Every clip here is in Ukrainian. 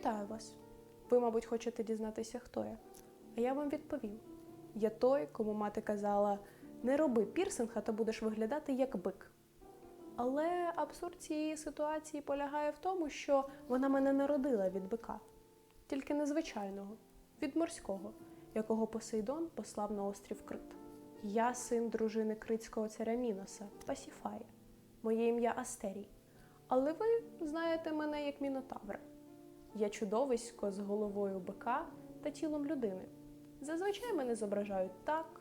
Вітаю вас! Ви, мабуть, хочете дізнатися, хто я. А я вам відповім: я той, кому мати казала: не роби пірсинг, а то будеш виглядати як бик. Але абсурд цієї ситуації полягає в тому, що вона мене народила від бика, тільки незвичайного, від морського, якого Посейдон послав на острів Крит. Я син дружини критського царя Міноса, Пасіфая. Моє ім'я Астерій. Але ви знаєте мене як Мінотавра. Я чудовисько з головою бика та тілом людини. Зазвичай мене зображають так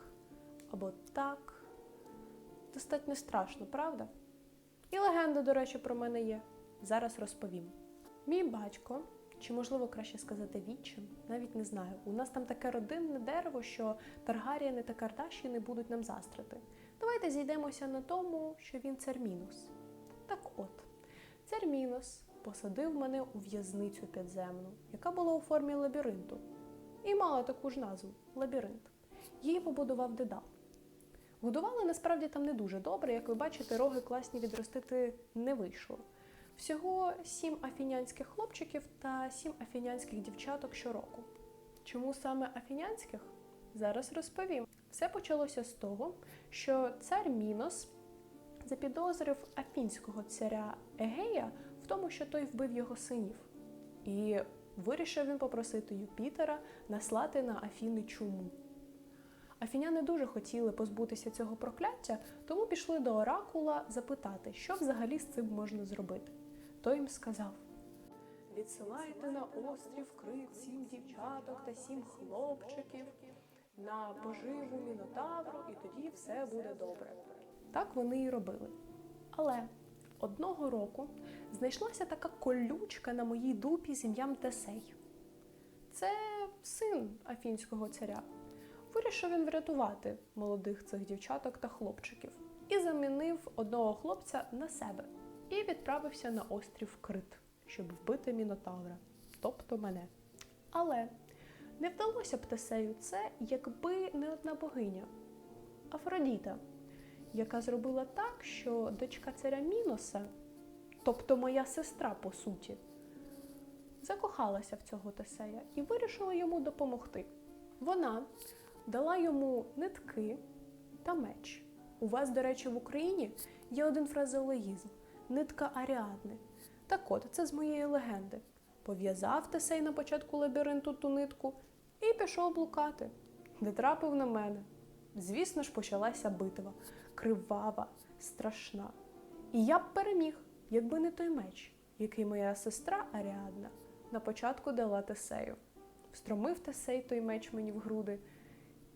або так. Достатньо страшно, правда? І легенда, до речі, про мене є. Зараз розповім. Мій батько, чи можливо краще сказати відчим, навіть не знаю. У нас там таке родинне дерево, що Таргаріяни та Кардаші не будуть нам застрити. Давайте зійдемося на тому, що він цар Мінус. Так от, цар Мінос посадив мене у в'язницю підземну, яка була у формі лабіринту, і мала таку ж назву лабіринт. Її побудував Дедал. Годували насправді там не дуже добре, як ви бачите, роги класні відростити не вийшло. Всього сім афінянських хлопчиків та сім афінянських дівчаток щороку. Чому саме афінянських? Зараз розповім. Все почалося з того, що цар Мінос запідозрив афінського царя Егея тому, що той вбив його синів. І вирішив він попросити Юпітера наслати на Афіни чуму. Афіняни дуже хотіли позбутися цього прокляття, тому пішли до оракула запитати, що взагалі з цим можна зробити. Той їм сказав: Відсилайте на острів Крит сім дівчаток та сім хлопчиків на поживу мінотавру, і тоді все буде добре. Так вони і робили. Але одного року знайшлася така колючка на моїй дупі з ім'ям Тесей. Це син афінського царя. Вирішив він врятувати молодих цих дівчаток та хлопчиків і замінив одного хлопця на себе і відправився на острів Крит, щоб вбити мінотавра, тобто мене. Але не вдалося б Тесею це, якби не одна богиня Афродіта, яка зробила так, що дочка царя Міноса, тобто моя сестра по суті, закохалася в цього Тесея і вирішила йому допомогти. Вона дала йому нитки та меч. У вас, до речі, в Україні є один фразеологізм нитка Аріадни. Так от, це з моєї легенди. Пов'язав Тесей на початку лабіринту ту нитку і пішов блукати, де трапив на мене. Звісно ж, почалася битва, кривава, страшна. І я б переміг, якби не той меч, який моя сестра Аріадна на початку дала Тесею. Встромив Тесей той меч мені в груди,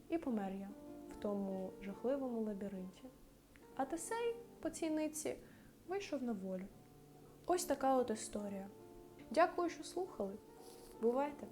і помер я в тому жахливому лабіринті. А Тесей по цій нитці вийшов на волю. Ось така от історія. Дякую, що слухали. Бувайте!